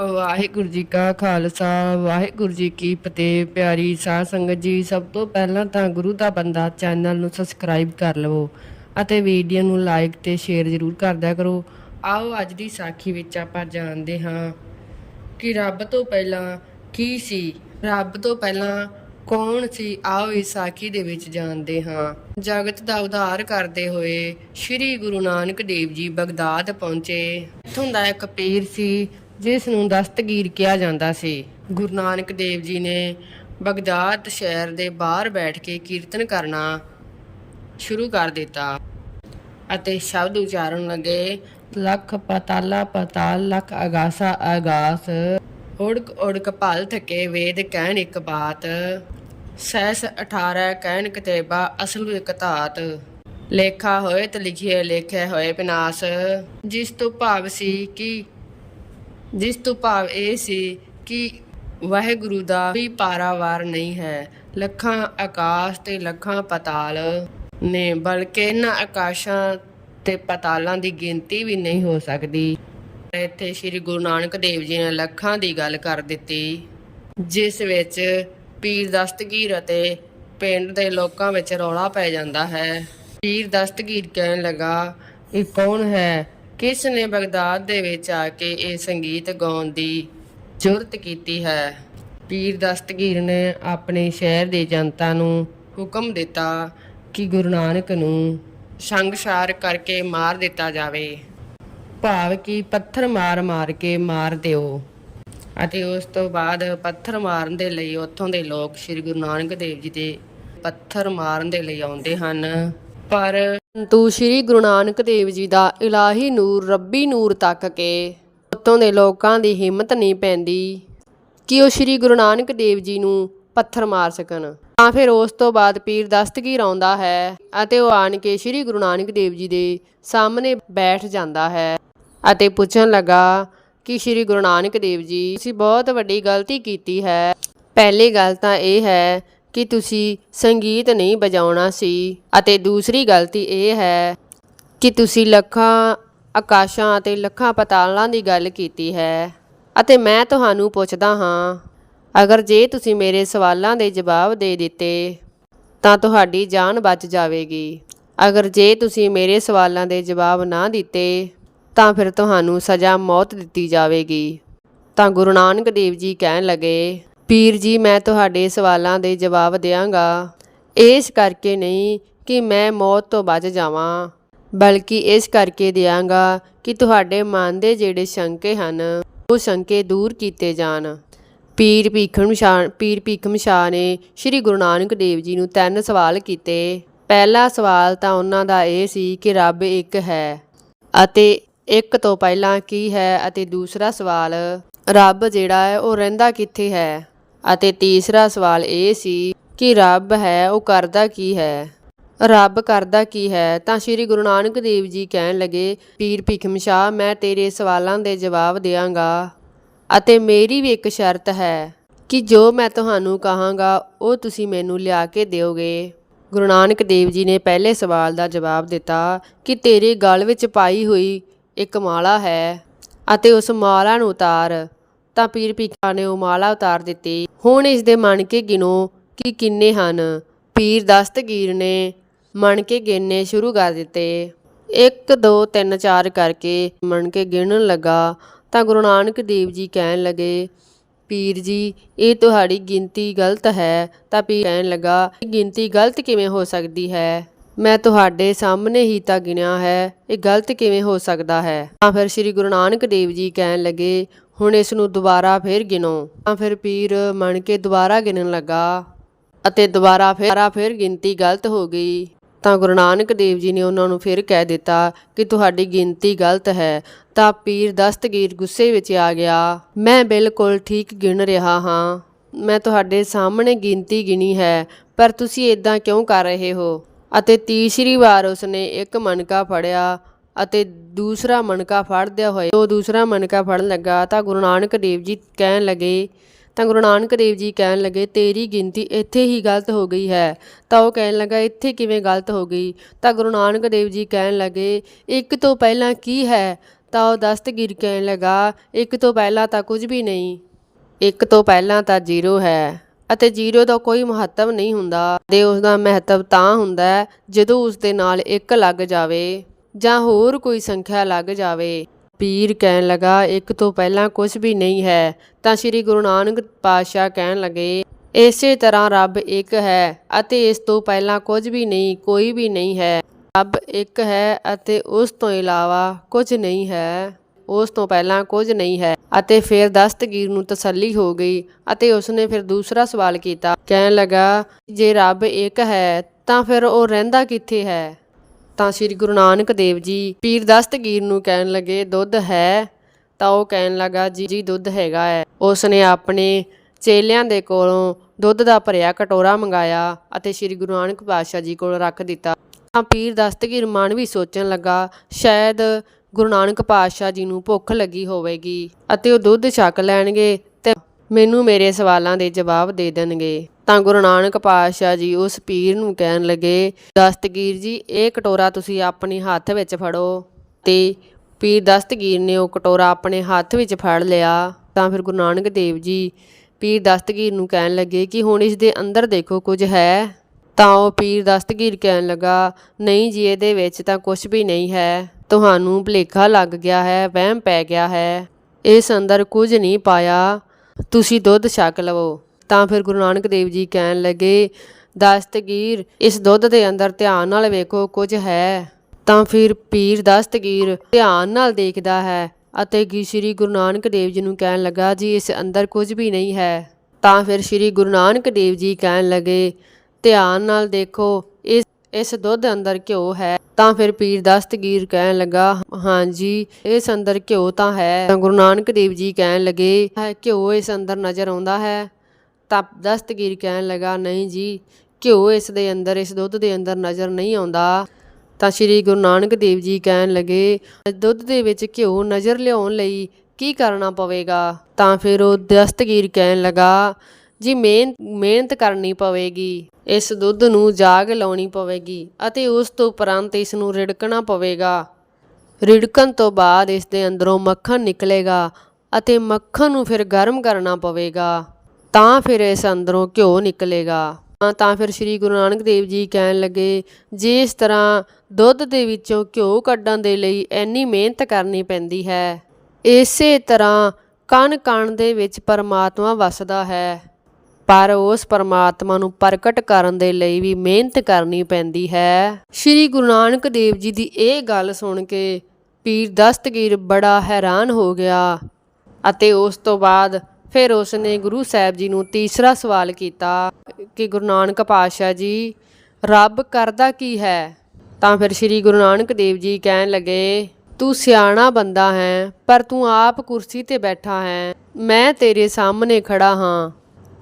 ਵਾਹਿਗੁਰੂ ਜੀ ਕਾ ਖਾਲਸਾ, ਵਾਹਿਗੁਰੂ ਜੀ ਕੀ ਫਤਿਹ। ਪਿਆਰੀ ਸਾਧ ਸੰਗਤ ਜੀ, ਸਭ ਤੋਂ ਪਹਿਲਾਂ ਤਾਂ ਗੁਰੂ ਦਾ ਬੰਦਾ ਚੈਨਲ ਨੂੰ ਸਬਸਕ੍ਰਾਈਬ ਕਰ ਲਵੋ ਅਤੇ ਵੀਡੀਓ ਨੂੰ ਲਾਈਕ ਤੇ ਸ਼ੇਅਰ ਜ਼ਰੂਰ ਕਰਦਿਆ ਕਰੋ। ਆਓ ਅੱਜ ਦੀ ਸਾਖੀ ਵਿੱਚ ਆਪਾਂ ਜਾਣਦੇ ਹਾਂ ਕਿ ਰੱਬ ਤੋਂ ਪਹਿਲਾਂ ਕੀ ਸੀ, ਰੱਬ ਤੋਂ ਪਹਿਲਾਂ ਕੌਣ ਸੀ? ਆਓ ਇਸ ਸਾਖੀ ਦੇ ਵਿੱਚ ਜਾਣਦੇ ਹਾਂ। ਜਗਤ ਦਾ ਉਧਾਰ ਕਰਦੇ ਹੋਏ ਸ੍ਰੀ ਗੁਰੂ ਨਾਨਕ ਦੇਵ ਜੀ ਬਗਦਾਦ ਪਹੁੰਚੇ। ਇੱਥੋਂ ਦਾ ਇੱਕ ਪੀਰ ਸੀ ਜਿਸ ਨੂੰ ਦਸਤਗੀਰ ਕਿਹਾ ਜਾਂਦਾ ਸੀ। ਗੁਰੂ ਨਾਨਕ ਦੇਵ ਜੀ ਨੇ ਬਗਦਾਦ ਸ਼ਹਿਰ ਦੇ ਬਾਹਰ ਬੈਠ ਕੇ ਕੀਰਤਨ ਕਰਨਾ ਸ਼ੁਰੂ ਕਰ ਦਿੱਤਾ ਅਤੇ ਸ਼ਬਦ ਉਚਾਰਨ ਲੱਗੇ, ਲੱਖ ਪਤਾਲਾ ਪਤਾਲ, ਲੱਖ ਅਗਾਸਾ ਅਗਾਸ, ਉੜਕ ਉੜਕ ਭਲ ਥਕੇ ਵੇਦ ਕਹਿਣ ਇੱਕ ਬਾਤ, ਸੈਸ 18 ਕਹਿਣ ਕਿਤੇਬਾ ਅਸਲ ਇੱਕ ਧਾਤ, ਲੇਖਾ ਹੋਏ ਤੇ ਲਿਖੀਏ ਲੇਖੇ ਹੋਏ ਵਿਨਾਸ਼ ਜਿਸ ਤੋਂ ਭਾਵ ਸੀ ਕਿ ਜਿਸ ਤੋਂ ਭਾਵ ਇਹ ਸੀ ਕਿ ਵਾਹਿਗੁਰੂ ਦਾ ਵੀ ਪਾਰਾਵਾਰ ਨਹੀਂ ਹੈ। ਲੱਖਾਂ ਆਕਾਸ਼ ਤੇ ਲੱਖਾਂ ਪਤਾਲ ਨੇ, ਬਲਕਿ ਇਹਨਾਂ ਆਕਾਸ਼ਾਂ ਤੇ ਪਤਾਲਾਂ ਦੀ ਗਿਣਤੀ ਵੀ ਨਹੀਂ ਹੋ ਸਕਦੀ। ਇੱਥੇ ਸ੍ਰੀ ਗੁਰੂ ਨਾਨਕ ਦੇਵ ਜੀ ਨੇ ਲੱਖਾਂ ਦੀ ਗੱਲ ਕਰ ਦਿੱਤੀ, ਜਿਸ ਵਿੱਚ ਪੀਰ ਦਸਤਗੀਰ ਅਤੇ ਪਿੰਡ ਦੇ ਲੋਕਾਂ ਵਿੱਚ ਰੌਲਾ ਪੈ ਜਾਂਦਾ ਹੈ। ਪੀਰ ਦਸਤਗੀਰ ਕਹਿਣ ਲੱਗਾ, ਇਹ ਕੌਣ ਹੈ? ਕਿਸ ਨੇ ਬਗਦਾਦ ਦੇ ਵਿੱਚ ਆ ਕੇ ਇਹ ਸੰਗੀਤ ਗਾਉਣ ਦੀ ਜੁਰਤ ਕੀਤੀ ਹੈ? ਪੀਰ ਦਸਤਗੀਰ ਨੇ ਆਪਣੇ ਸ਼ਹਿਰ ਦੀ ਜਨਤਾ ਨੂੰ ਹੁਕਮ ਦਿੱਤਾ ਕਿ ਗੁਰੂ ਨਾਨਕ ਨੂੰ ਸੰਗਸਾਰ ਕਰਕੇ ਮਾਰ ਦਿੱਤਾ ਜਾਵੇ। ਭਾਵ ਕਿ ਪੱਥਰ ਮਾਰ ਮਾਰ ਕੇ ਮਾਰ ਦਿਓ ਅਤੇ ਉਸ ਤੋਂ ਬਾਅਦ ਪੱਥਰ ਮਾਰਨ ਦੇ ਲਈ ਉੱਥੋਂ ਦੇ ਲੋਕ ਸ੍ਰੀ ਗੁਰੂ ਨਾਨਕ ਦੇਵ ਜੀ ਦੇ ਪੱਥਰ ਮਾਰਨ ਦੇ ਲਈ ਆਉਂਦੇ ਹਨ। ਪਰ ਤੂੰ ਸ੍ਰੀ ਗੁਰੂ ਨਾਨਕ ਦੇਵ ਜੀ ਦਾ ਇਲਾਹੀ ਨੂਰ, ਰੱਬੀ ਨੂਰ ਤੱਕ ਕੇ ਉੱਥੋਂ ਦੇ ਲੋਕਾਂ ਦੀ ਹਿੰਮਤ ਨਹੀਂ ਪੈਂਦੀ ਕਿ ਉਹ ਸ੍ਰੀ ਗੁਰੂ ਨਾਨਕ ਦੇਵ ਜੀ ਨੂੰ ਪੱਥਰ ਮਾਰ ਸਕਣ। ਤਾਂ ਫਿਰ ਉਸ ਤੋਂ ਬਾਅਦ ਪੀਰ ਦਸਤਗੀਰ ਆਉਂਦਾ ਹੈ ਅਤੇ ਉਹ ਆਣ ਕੇ ਸ੍ਰੀ ਗੁਰੂ ਨਾਨਕ ਦੇਵ ਜੀ ਦੇ ਸਾਹਮਣੇ ਬੈਠ ਜਾਂਦਾ ਹੈ ਅਤੇ ਪੁੱਛਣ ਲੱਗਾ ਕਿ ਸ੍ਰੀ ਗੁਰੂ ਨਾਨਕ ਦੇਵ ਜੀ, ਤੁਸੀਂ ਬਹੁਤ ਵੱਡੀ ਗਲਤੀ ਕੀਤੀ ਹੈ। ਪਹਿਲੀ ਗੱਲ ਤਾਂ ਇਹ ਹੈ ਕਿ ਤੁਸੀਂ ਸੰਗੀਤ ਨਹੀਂ ਵਜਾਉਣਾ ਸੀ। ਅਤੇ ਦੂਸਰੀ ਗਲਤੀ ਇਹ ਹੈ ਕਿ ਤੁਸੀਂ ਲੱਖਾਂ, ਆਕਾਸ਼ਾਂ ਅਤੇ ਲੱਖਾਂ ਪਤਾਲਾਂ ਦੀ ਗੱਲ ਕੀਤੀ ਹੈ। ਅਤੇ ਮੈਂ ਤੁਹਾਨੂੰ ਪੁੱਛਦਾ ਹਾਂ, ਅਗਰ ਜੇ ਤੁਸੀਂ ਮੇਰੇ ਸਵਾਲਾਂ ਦੇ ਜਵਾਬ ਦੇ ਦਿੱਤੇ, ਤਾਂ ਤੁਹਾਡੀ ਜਾਨ ਬਚ ਜਾਵੇਗੀ। ਅਗਰ ਜੇ ਤੁਸੀਂ ਮੇਰੇ ਸਵਾਲਾਂ ਦੇ ਜਵਾਬ ਨਾ ਦਿੱਤੇ, ਤਾਂ ਫਿਰ ਤੁਹਾਨੂੰ ਸਜ਼ਾ ਮੌਤ ਦਿੱਤੀ ਜਾਵੇਗੀ। ਤਾਂ ਗੁਰੂ ਨਾਨਕ ਦੇਵ ਜੀ ਕਹਿਣ ਲੱਗੇ ਪੀਰ ਜੀ, ਮੈਂ ਤੁਹਾਡੇ ਸਵਾਲਾਂ ਦੇ ਜਵਾਬ ਦਿਆਂਗਾ। ਇਸ ਕਰਕੇ ਨਹੀਂ ਕਿ ਮੈਂ ਮੌਤ ਤੋਂ ਬਚ ਜਾਵਾਂ, ਬਲਕਿ ਇਸ ਕਰਕੇ ਦਿਆਂਗਾ ਕਿ ਤੁਹਾਡੇ ਮਨ ਦੇ ਜਿਹੜੇ ਸ਼ੰਕੇ ਹਨ, ਉਹ ਸ਼ੰਕੇ ਦੂਰ ਕੀਤੇ ਜਾਣ। ਪੀਰ ਭੀਖਮ ਸ਼ਾਹ, ਪੀਰ ਭੀਖਮ ਸ਼ਾਹ ਨੇ ਸ੍ਰੀ ਗੁਰੂ ਨਾਨਕ ਦੇਵ ਜੀ ਨੂੰ ਤਿੰਨ ਸਵਾਲ ਕੀਤੇ। ਪਹਿਲਾ ਸਵਾਲ ਤਾਂ ਉਹਨਾਂ ਦਾ ਇਹ ਸੀ ਕਿ ਰੱਬ ਇੱਕ ਹੈ ਅਤੇ ਇੱਕ ਤੋਂ ਪਹਿਲਾਂ ਕੀ ਹੈ ਅਤੇ ਦੂਸਰਾ ਸਵਾਲ, ਰੱਬ ਜਿਹੜਾ ਹੈ ਉਹ ਰਹਿੰਦਾ ਕਿੱਥੇ ਹੈ? ਅਤੇ ਤੀਸਰਾ ਸਵਾਲ ਇਹ ਸੀ ਕਿ ਰੱਬ ਹੈ, ਉਹ ਕਰਦਾ ਕੀ ਹੈ? ਰੱਬ ਕਰਦਾ ਕੀ ਹੈ? ਤਾਂ ਸ੍ਰੀ ਗੁਰੂ ਨਾਨਕ ਦੇਵ ਜੀ ਕਹਿਣ ਲੱਗੇ, ਪੀਰ ਭੀਖਮ ਸ਼ਾਹ, ਮੈਂ ਤੇਰੇ ਸਵਾਲਾਂ ਦੇ ਜਵਾਬ ਦਿਆਂਗਾ। ਅਤੇ ਮੇਰੀ ਵੀ ਇੱਕ ਸ਼ਰਤ ਹੈ ਕਿ ਜੋ ਮੈਂ ਤੁਹਾਨੂੰ ਕਹਾਂਗਾ, ਉਹ ਤੁਸੀਂ ਮੈਨੂੰ ਲਿਆ ਕੇ ਦਿਓਗੇ। ਗੁਰੂ ਨਾਨਕ ਦੇਵ ਜੀ ਨੇ ਪਹਿਲੇ ਸਵਾਲ ਦਾ ਜਵਾਬ ਦਿੱਤਾ ਕਿ ਤੇਰੇ ਗਲ ਵਿੱਚ ਪਾਈ ਹੋਈ ਇੱਕ ਮਾਲਾ ਹੈ ਅਤੇ ਉਸ ਮਾਲਾ ਨੂੰ ਉਤਾਰ। ਤਾਂ ਪੀਰ ਭੀਖਾ ਨੇ ਉਹ ਮਾਲਾ ਉਤਾਰ ਦਿੱਤੀ। ਹੁਣ ਇਸ ਦੇ ਮਣ ਕੇ ਗਿਣੋ ਕਿ ਕਿੰਨੇ ਹਨ। ਪੀਰ ਦਸਤਗੀਰ ਨੇ ਮਣ ਕੇ ਗਿਣਨੇ ਸ਼ੁਰੂ ਕਰ ਦਿੱਤੇ। 1 2 3 4 ਕਰਕੇ ਮਣ ਗਿਣਨ ਲੱਗਾ ਤਾਂ ਗੁਰੂ ਨਾਨਕ ਦੇਵ ਜੀ ਕਹਿਣ ਲੱਗੇ, ਪੀਰ ਜੀ, ਇਹ ਤੁਹਾਡੀ ਗਿਣਤੀ ਗਲਤ ਹੈ। ਤਾਂ ਪੀਰ ਕਹਿਣ ਲੱਗਾ, ਇਹ ਗਿਣਤੀ ਗਲਤ ਕਿਵੇਂ ਹੋ ਸਕਦੀ ਹੈ? ਮੈਂ ਤੁਹਾਡੇ ਸਾਹਮਣੇ ਹੀ ਤਾਂ ਗਿਣਿਆ ਹੈ, ਇਹ ਗਲਤ ਕਿਵੇਂ ਹੋ ਸਕਦਾ ਹੈ? ਤਾਂ ਫਿਰ ਸ੍ਰੀ ਗੁਰੂ ਨਾਨਕ ਦੇਵ ਜੀ ਕਹਿਣ ਲੱਗੇ ਹੁਣ ਇਸ ਨੂੰ ਦੁਬਾਰਾ ਫਿਰ ਗਿਣੋ। ਤਾਂ ਫਿਰ ਪੀਰ ਮਣ ਕੇ ਦੁਬਾਰਾ ਗਿਣਨ ਲੱਗਾ ਅਤੇ ਦੁਬਾਰਾ ਫਿਰ ਫਿਰ ਗਿਣਤੀ ਗਲਤ ਹੋ ਗਈ। ਤਾਂ ਗੁਰੂ ਨਾਨਕ ਦੇਵ ਜੀ ਨੇ ਉਹਨਾਂ ਨੂੰ ਫਿਰ ਕਹਿ ਦਿੱਤਾ ਕਿ ਤੁਹਾਡੀ ਗਿਣਤੀ ਗਲਤ ਹੈ। ਤਾਂ ਪੀਰ ਦਸਤਗੀਰ ਗੁੱਸੇ ਵਿੱਚ ਆ ਗਿਆ। ਮੈਂ ਬਿਲਕੁਲ ਠੀਕ ਗਿਣ ਰਿਹਾ ਹਾਂ। ਮੈਂ ਤੁਹਾਡੇ ਸਾਹਮਣੇ ਗਿਣਤੀ ਗਿਣੀ ਹੈ, ਪਰ ਤੁਸੀਂ ਇਦਾਂ ਕਿਉਂ ਕਰ ਰਹੇ ਹੋ? ਅਤੇ ਤੀਸਰੀ ਵਾਰ ਉਸਨੇ ਇੱਕ ਮਣਕਾ ਫੜਿਆ। ਅਤੇ ਦੂਸਰਾ ਮਣਕਾ ਫੜਦਿਆ ਹੋਏ। ਉਹ ਦੂਸਰਾ ਮਣਕਾ ਫੜਨ ਲੱਗਾ ਤਾਂ ਗੁਰੂ ਨਾਨਕ ਦੇਵ ਜੀ ਕਹਿਣ ਲੱਗੇ, ਤਾਂ ਗੁਰੂ ਨਾਨਕ ਦੇਵ ਜੀ ਕਹਿਣ ਲੱਗੇ, ਤੇਰੀ ਗਿਣਤੀ ਇੱਥੇ ਹੀ ਗਲਤ ਹੋ ਗਈ ਹੈ। ਤਾਂ ਉਹ ਕਹਿਣ ਲੱਗਾ, ਇੱਥੇ ਕਿਵੇਂ ਗਲਤ ਹੋ ਗਈ? ਤਾਂ ਗੁਰੂ ਨਾਨਕ ਦੇਵ ਜੀ ਕਹਿਣ ਲੱਗੇ, ਇੱਕ ਤੋਂ ਪਹਿਲਾਂ ਕੀ ਹੈ? ਤਾਂ ਉਹ ਦਸਤਗੀਰ ਕਹਿਣ ਲੱਗਾ, ਇੱਕ ਤੋਂ ਪਹਿਲਾਂ ਤਾਂ ਕੁਝ ਵੀ ਨਹੀਂ। ਇੱਕ ਤੋਂ ਪਹਿਲਾਂ ਤਾਂ ਜ਼ੀਰੋ ਹੈ ਅਤੇ ਜ਼ੀਰੋ ਦਾ ਕੋਈ ਮਹੱਤਵ ਨਹੀਂ ਹੁੰਦਾ। ਤੇ ਉਸ ਦਾ ਮਹੱਤਵ ਤਾਂ ਹੁੰਦਾ ਜਦੋਂ ਉਸ ਦੇ ਨਾਲ ਇੱਕ ਲੱਗ ਜਾਵੇ। ਜਾਂ ਹੋਰ ਕੋਈ ਸੰਖਿਆ ਲੱਗ ਜਾਵੇ। ਪੀਰ ਕਹਿਣ ਲੱਗਾ, ਇੱਕ ਤੋਂ ਪਹਿਲਾਂ ਕੁਝ ਵੀ ਨਹੀਂ ਹੈ। ਤਾਂ ਸ੍ਰੀ ਗੁਰੂ ਨਾਨਕ ਪਾਤਸ਼ਾਹ ਕਹਿਣ ਲੱਗੇ, ਇਸੇ ਤਰ੍ਹਾਂ ਰੱਬ ਇੱਕ ਹੈ ਅਤੇ ਇਸ ਤੋਂ ਪਹਿਲਾਂ ਕੁਝ ਵੀ ਨਹੀਂ, ਕੋਈ ਵੀ ਨਹੀਂ ਹੈ। ਰੱਬ ਇੱਕ ਹੈ ਅਤੇ ਉਸ ਤੋਂ ਇਲਾਵਾ ਕੁਝ ਨਹੀਂ ਹੈ। ਉਸ ਤੋਂ ਪਹਿਲਾਂ ਕੁਝ ਨਹੀਂ ਹੈ। ਅਤੇ ਫਿਰ ਦਸਤਗੀਰ ਨੂੰ ਤਸੱਲੀ ਹੋ ਗਈ ਅਤੇ ਉਸਨੇ ਫਿਰ ਦੂਸਰਾ ਸਵਾਲ ਕੀਤਾ। ਕਹਿਣ ਲੱਗਾ, ਜੇ ਰੱਬ ਇੱਕ ਹੈ, ਤਾਂ ਫਿਰ ਉਹ ਰਹਿੰਦਾ ਕਿੱਥੇ ਹੈ? ਤਾਂ ਸ੍ਰੀ ਗੁਰੂ ਨਾਨਕ ਦੇਵ ਜੀ ਪੀਰ ਦਸਤਗੀਰ ਨੂੰ ਕਹਿਣ ਲੱਗੇ, ਦੁੱਧ ਹੈ? ਤਾਂ ਉਹ ਕਹਿਣ ਲੱਗਾ, ਜੀ ਜੀ, ਦੁੱਧ ਹੈਗਾ ਹੈ। ਉਸ ਨੇ ਆਪਣੇ ਚੇਲਿਆਂ ਦੇ ਕੋਲੋਂ ਦੁੱਧ ਦਾ ਭਰਿਆ ਕਟੋਰਾ ਮੰਗਾਇਆ ਅਤੇ ਸ੍ਰੀ ਗੁਰੂ ਨਾਨਕ ਪਾਤਸ਼ਾਹ ਜੀ ਕੋਲ ਰੱਖ ਦਿੱਤਾ। ਤਾਂ ਪੀਰ ਦਸਤਗੀਰ ਮਨ ਵੀ ਸੋਚਣ ਲੱਗਾ, ਸ਼ਾਇਦ ਗੁਰੂ ਨਾਨਕ ਪਾਤਸ਼ਾਹ ਜੀ ਨੂੰ ਭੁੱਖ ਲੱਗੀ ਹੋਵੇਗੀ ਅਤੇ ਉਹ ਦੁੱਧ ਛਕ ਲੈਣਗੇ ਤੇ ਮੈਨੂੰ ਮੇਰੇ ਸਵਾਲਾਂ ਦੇ ਜਵਾਬ ਦੇ ਦੇਣਗੇ। ਤਾਂ ਗੁਰੂ ਨਾਨਕ ਪਾਤਸ਼ਾਹ ਜੀ ਉਸ ਪੀਰ ਨੂੰ ਕਹਿਣ ਲੱਗੇ, ਦਸਤਗੀਰ ਜੀ, ਇਹ ਕਟੋਰਾ ਤੁਸੀਂ ਆਪਣੇ ਹੱਥ ਵਿੱਚ ਫੜੋ। ਤੇ ਪੀਰ ਦਸਤਗੀਰ ਨੇ ਉਹ ਕਟੋਰਾ ਆਪਣੇ ਹੱਥ ਵਿੱਚ ਫੜ ਲਿਆ। ਤਾਂ ਫਿਰ ਗੁਰੂ ਨਾਨਕ ਦੇਵ ਜੀ ਪੀਰ ਦਸਤਗੀਰ ਨੂੰ ਕਹਿਣ ਲੱਗੇ ਕਿ ਹੁਣ ਇਸ ਦੇ ਅੰਦਰ ਦੇਖੋ ਕੁਝ ਹੈ। ਤਾਂ ਉਹ ਪੀਰ ਦਸਤਗੀਰ ਕਹਿਣ ਲੱਗਾ, ਨਹੀਂ ਜੀ, ਇਹਦੇ ਵਿੱਚ ਤਾਂ ਕੁਝ ਵੀ ਨਹੀਂ ਹੈ। ਤੁਹਾਨੂੰ ਭੁਲੇਖਾ ਲੱਗ ਗਿਆ ਹੈ, ਵਹਿਮ ਪੈ ਗਿਆ ਹੈ। ਇਸ ਅੰਦਰ ਕੁਝ ਨਹੀਂ ਪਾਇਆ। ਤੁਸੀਂ ਦੁੱਧ ਛਕ ਲਵੋ। ਤਾਂ ਫਿਰ ਗੁਰੂ ਨਾਨਕ ਦੇਵ ਜੀ ਕਹਿਣ ਲੱਗੇ ਦਸਤਗੀਰ ਇਸ ਦੁੱਧ ਦੇ ਅੰਦਰ ਧਿਆਨ ਨਾਲ ਵੇਖੋ ਕੁਝ ਹੈ। ਤਾਂ ਫਿਰ ਪੀਰ ਦਸਤਗੀਰ ਧਿਆਨ ਨਾਲ ਦੇਖਦਾ ਹੈ ਅਤੇ ਗੀ ਸ੍ਰੀ ਗੁਰੂ ਨਾਨਕ ਦੇਵ ਜੀ ਨੂੰ ਕਹਿਣ ਲੱਗਾ, ਜੀ, ਇਸ ਅੰਦਰ ਕੁਝ ਵੀ ਨਹੀਂ ਹੈ। ਤਾਂ ਫਿਰ ਸ੍ਰੀ ਗੁਰੂ ਨਾਨਕ ਦੇਵ ਜੀ ਕਹਿਣ ਲੱਗੇ, ਧਿਆਨ ਨਾਲ ਦੇਖੋ, ਇਸ ਇਸ ਦੁੱਧ ਅੰਦਰ ਘਿਓ ਹੈ। ਤਾਂ ਫਿਰ ਪੀਰ ਦਸਤਗੀਰ ਕਹਿਣ ਲੱਗਾ ਹਾਂਜੀ ਇਸ ਅੰਦਰ ਘਿਓ ਤਾਂ ਹੈ। ਤਾਂ ਗੁਰੂ ਨਾਨਕ ਦੇਵ ਜੀ ਕਹਿਣ ਲੱਗੇ, ਹੈ, ਘਿਓ ਇਸ ਅੰਦਰ ਨਜ਼ਰ ਆਉਂਦਾ ਹੈ। ਤਾਂ ਦਸਤਗੀਰ ਕਹਿਣ ਲੱਗਾ, ਨਹੀਂ ਜੀ, ਘਿਓ ਇਸ ਦੇ ਅੰਦਰ, ਇਸ ਦੁੱਧ ਦੇ ਅੰਦਰ ਨਜ਼ਰ ਨਹੀਂ ਆਉਂਦਾ। ਤਾਂ ਸ੍ਰੀ ਗੁਰੂ ਨਾਨਕ ਦੇਵ ਜੀ ਕਹਿਣ ਲੱਗੇ, ਦੁੱਧ ਦੇ ਵਿੱਚ ਘਿਓ ਨਜ਼ਰ ਲਿਆਉਣ ਲਈ ਕੀ ਕਰਨਾ ਪਵੇਗਾ? ਤਾਂ ਫਿਰ ਉਹ ਦਸਤਗੀਰ ਕਹਿਣ ਲੱਗਾ, ਜੀ ਮਿਹਨਤ ਮਿਹਨਤ ਕਰਨੀ ਪਵੇਗੀ, ਇਸ ਦੁੱਧ ਨੂੰ ਜਾਗ ਲਾਉਣੀ ਪਵੇਗੀ ਅਤੇ ਉਸ ਤੋਂ ਉਪਰੰਤ ਇਸ ਨੂੰ ਰਿੜਕਣਾ ਪਵੇਗਾ। ਰਿੜਕਣ ਤੋਂ ਬਾਅਦ ਇਸ ਦੇ ਅੰਦਰੋਂ ਮੱਖਣ ਨਿਕਲੇਗਾ ਅਤੇ ਮੱਖਣ ਨੂੰ ਫਿਰ ਗਰਮ ਕਰਨਾ ਪਵੇਗਾ। ਤਾਂ ਫਿਰ ਇਸ ਅੰਦਰੋਂ ਘਿਓ ਨਿਕਲੇਗਾ। ਤਾਂ- ਫਿਰ ਸ੍ਰੀ ਗੁਰੂ ਨਾਨਕ ਦੇਵ ਜੀ ਕਹਿਣ ਲੱਗੇ, ਜੇ ਇਸ ਤਰ੍ਹਾਂ ਦੁੱਧ ਦੇ ਵਿੱਚੋਂ ਘਿਓ ਕੱਢਣ ਦੇ ਲਈ ਇੰਨੀ ਮਿਹਨਤ ਕਰਨੀ ਪੈਂਦੀ ਹੈ, ਇਸੇ ਤਰ੍ਹਾਂ ਕਣ ਕਣ ਦੇ ਵਿੱਚ ਪਰਮਾਤਮਾ ਵਸਦਾ ਹੈ। ਪਰ ਉਸ ਪਰਮਾਤਮਾ ਨੂੰ ਪ੍ਰਗਟ ਕਰਨ ਦੇ ਲਈ ਵੀ ਮਿਹਨਤ ਕਰਨੀ ਪੈਂਦੀ ਹੈ। ਸ੍ਰੀ ਗੁਰੂ ਨਾਨਕ ਦੇਵ ਜੀ ਦੀ ਇਹ ਗੱਲ ਸੁਣ ਕੇ ਪੀਰ ਦਸਤਗੀਰ ਬੜਾ ਹੈਰਾਨ ਹੋ ਗਿਆ ਅਤੇ ਉਸ ਤੋਂ ਬਾਅਦ ਫਿਰ ਉਸ ਨੇ ਗੁਰੂ ਸਾਹਿਬ ਜੀ ਨੂੰ ਤੀਸਰਾ ਸਵਾਲ ਕੀਤਾ ਕਿ ਗੁਰੂ ਨਾਨਕ ਪਾਤਸ਼ਾਹ ਜੀ, ਰੱਬ ਕਰਦਾ ਕੀ ਹੈ? ਤਾਂ ਫਿਰ ਸ੍ਰੀ ਗੁਰੂ ਨਾਨਕ ਦੇਵ ਜੀ ਕਹਿਣ ਲੱਗੇ, ਤੂੰ ਸਿਆਣਾ ਬੰਦਾ ਹੈ, ਪਰ ਤੂੰ ਆਪ ਕੁਰਸੀ ਤੇ ਬੈਠਾ ਹੈ। ਮੈਂ ਤੇਰੇ ਸਾਹਮਣੇ ਖੜਾ ਹਾਂ।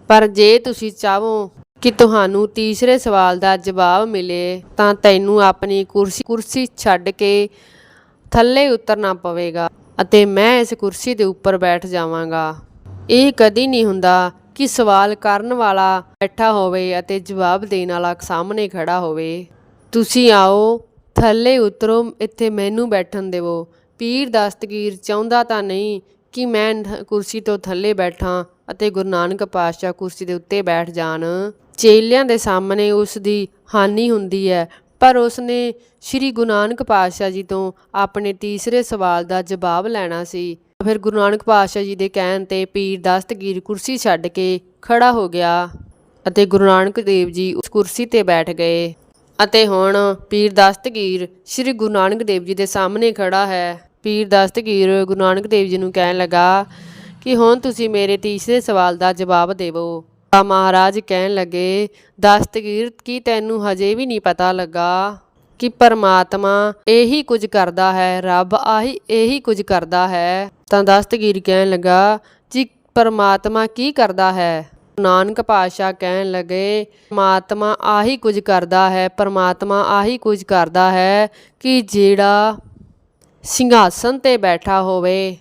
ਪਰ ਜੇ ਤੁਸੀਂ ਚਾਹੋ ਕਿ ਤੁਹਾਨੂੰ ਤੀਸਰੇ ਸਵਾਲ ਦਾ ਜਵਾਬ ਮਿਲੇ, ਤਾਂ ਤੈਨੂੰ ਆਪਣੀ ਕੁਰਸੀ ਕੁਰਸੀ ਛੱਡ ਕੇ ਥੱਲੇ ਉਤਰਨਾ ਪਵੇਗਾ ਅਤੇ ਮੈਂ ਇਸ ਕੁਰਸੀ ਦੇ ਉੱਪਰ ਬੈਠ ਜਾਵਾਂਗਾ। ਇਹ ਕਦੀ ਨਹੀਂ ਹੁੰਦਾ ਕਿ ਸਵਾਲ ਕਰਨ ਵਾਲਾ ਬੈਠਾ ਹੋਵੇ ਅਤੇ ਜਵਾਬ ਦੇਣ ਵਾਲਾ ਸਾਹਮਣੇ ਖੜਾ ਹੋਵੇ। ਤੁਸੀਂ ਆਓ, ਥੱਲੇ ਉਤਰੋ, ਇੱਥੇ ਮੈਨੂੰ ਬੈਠਣ ਦੇਵੋ। ਪੀਰ ਦਸਤਗੀਰ ਚਾਹੁੰਦਾ ਤਾਂ ਨਹੀਂ ਕਿ ਮੈਂ ਕੁਰਸੀ ਤੋਂ ਥੱਲੇ ਬੈਠਾਂ ਅਤੇ ਗੁਰੂ ਨਾਨਕ ਪਾਤਸ਼ਾਹ ਕੁਰਸੀ ਦੇ ਉੱਤੇ ਬੈਠ ਜਾਣ। ਚੇਲਿਆਂ ਦੇ ਸਾਹਮਣੇ ਉਸ ਦੀ ਹਾਨੀ ਹੁੰਦੀ ਹੈ, ਪਰ ਉਸਨੇ ਸ੍ਰੀ ਗੁਰੂ ਨਾਨਕ ਪਾਤਸ਼ਾਹ ਜੀ ਤੋਂ ਆਪਣੇ ਤੀਸਰੇ ਸਵਾਲ ਦਾ ਜਵਾਬ ਲੈਣਾ ਸੀ। ਫਿਰ ਗੁਰੂ ਨਾਨਕ ਪਾਤਸ਼ਾਹ ਜੀ ਦੇ ਕਹਿਣ ਤੇ ਪੀਰ ਦਸਤਗੀਰ ਕੁਰਸੀ ਛੱਡ ਕੇ ਖੜਾ ਹੋ ਗਿਆ ਅਤੇ ਗੁਰੂ ਨਾਨਕ ਦੇਵ ਜੀ ਉਸ ਕੁਰਸੀ ਤੇ ਬੈਠ ਗਏ ਅਤੇ ਹੁਣ ਪੀਰ ਦਸਤਗੀਰ ਸ੍ਰੀ ਗੁਰੂ ਨਾਨਕ ਦੇਵ ਜੀ ਦੇ ਸਾਹਮਣੇ ਖੜਾ ਹੈ। ਪੀਰ ਦਸਤਗੀਰ ਗੁਰੂ ਨਾਨਕ ਦੇਵ ਜੀ ਨੂੰ ਕਹਿਣ ਲੱਗਾ ਕਿ ਹੁਣ ਤੁਸੀਂ ਮੇਰੇ ਤੀਸਰੇ ਸਵਾਲ ਦਾ ਜਵਾਬ ਦੇਵੋ। ਤਾਂ ਮਹਾਰਾਜ ਕਹਿਣ ਲੱਗੇ, ਦਸਤਗੀਰ, ਕੀ ਤੈਨੂੰ ਹਜੇ ਵੀ ਨਹੀਂ ਪਤਾ ਲੱਗਾ? ਕਿ ਪਰਮਾਤਮਾ ਇਹੀ ਕੁਝ ਕਰਦਾ ਹੈ, ਰੱਬ ਆਹੀ, ਇਹੀ ਕੁਝ ਕਰਦਾ ਹੈ। ਤਾਂ ਦਸਤਗੀਰ ਕਹਿਣ ਲੱਗਾ, ਜੀ ਪਰਮਾਤਮਾ ਕੀ ਕਰਦਾ ਹੈ? ਨਾਨਕ ਪਾਤਸ਼ਾਹ ਕਹਿਣ ਲੱਗੇ, ਪਰਮਾਤਮਾ ਆਹੀ ਕੁਝ ਕਰਦਾ ਹੈ, ਪਰਮਾਤਮਾ ਆਹੀ ਕੁਝ ਕਰਦਾ ਹੈ ਕਿ ਜਿਹੜਾ ਸਿੰਘਾਸਨ ਤੇ ਬੈਠਾ ਹੋਵੇ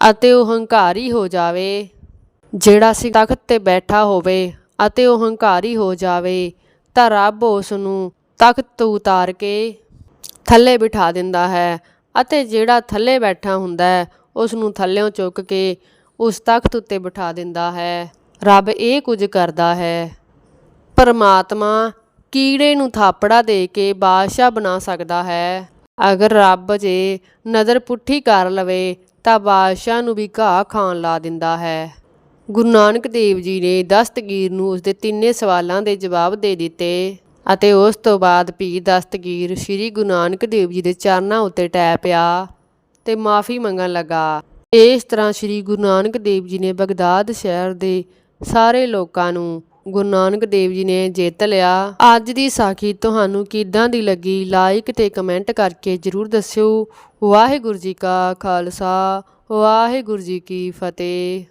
ਅਤੇ ਉਹ ਹੰਕਾਰੀ ਹੋ ਜਾਵੇ, ਜਿਹੜਾ ਸੀ ਤਖਤ ਤੇ ਬੈਠਾ ਹੋਵੇ ਅਤੇ ਉਹ ਹੰਕਾਰੀ ਹੋ ਜਾਵੇ, ਤਾਂ ਰੱਬ ਉਸ ਨੂੰ ਤਖਤ ਤੋਂ ਉਤਾਰ ਕੇ ਥੱਲੇ ਬਿਠਾ ਦਿੰਦਾ ਹੈ ਅਤੇ ਜਿਹੜਾ ਥੱਲੇ ਬੈਠਾ ਹੁੰਦਾ ਹੈ ਉਸ ਨੂੰ ਥੱਲਿਓਂ ਚੁੱਕ ਕੇ ਉਸ ਤਖਤ ਉੱਤੇ ਬਿਠਾ ਦਿੰਦਾ ਹੈ। ਰੱਬ ਇਹ ਕੁਝ ਕਰਦਾ ਹੈ। ਪਰਮਾਤਮਾ ਕੀੜੇ ਨੂੰ ਥਾਪੜਾ ਦੇ ਕੇ ਬਾਦਸ਼ਾਹ ਬਣਾ ਸਕਦਾ ਹੈ। ਅਗਰ ਰੱਬ ਜੇ ਨਜ਼ਰ ਪੁੱਠੀ ਕਰ ਲਵੇ, ਤਾਂ ਬਾਦਸ਼ਾਹ ਨੂੰ ਵੀ ਘਾਹ ਖਾਣ ਲਾ ਦਿੰਦਾ ਹੈ। ਗੁਰੂ ਨਾਨਕ ਦੇਵ ਜੀ ਨੇ ਦਸਤਗੀਰ ਨੂੰ ਉਸਦੇ ਤਿੰਨੇ ਸਵਾਲਾਂ ਦੇ ਜਵਾਬ ਦੇ ਦਿੱਤੇ। ਅਤੇ ਉਸ ਤੋਂ ਬਾਅਦ ਪੀਰ ਦਸਤਗੀਰ ਸ੍ਰੀ ਗੁਰੂ ਨਾਨਕ ਦੇਵ ਜੀ ਦੇ ਚਰਨਾਂ ਉੱਤੇ ਟੈ ਪਿਆ ਤੇ ਮਾਫੀ ਮੰਗਣ ਲੱਗਾ। ਇਸ ਤਰ੍ਹਾਂ ਸ੍ਰੀ ਗੁਰੂ ਨਾਨਕ ਦੇਵ ਜੀ ਨੇ ਬਗਦਾਦ ਸ਼ਹਿਰ ਦੇ ਸਾਰੇ ਲੋਕਾਂ ਨੂੰ ਗੁਰੂ ਨਾਨਕ ਦੇਵ ਜੀ ਨੇ ਜਿੱਤ ਲਿਆ। ਅੱਜ ਦੀ ਸਾਖੀ ਤੁਹਾਨੂੰ ਕਿੱਦਾਂ ਦੀ ਲੱਗੀ ਲਾਈਕ ਤੇ ਕਮੈਂਟ ਕਰਕੇ ਜਰੂਰ ਦੱਸਿਓ। ਵਾਹਿਗੁਰੂ ਜੀ ਕਾ ਖਾਲਸਾ, ਵਾਹਿਗੁਰੂ ਜੀ ਕੀ ਫਤਿਹ।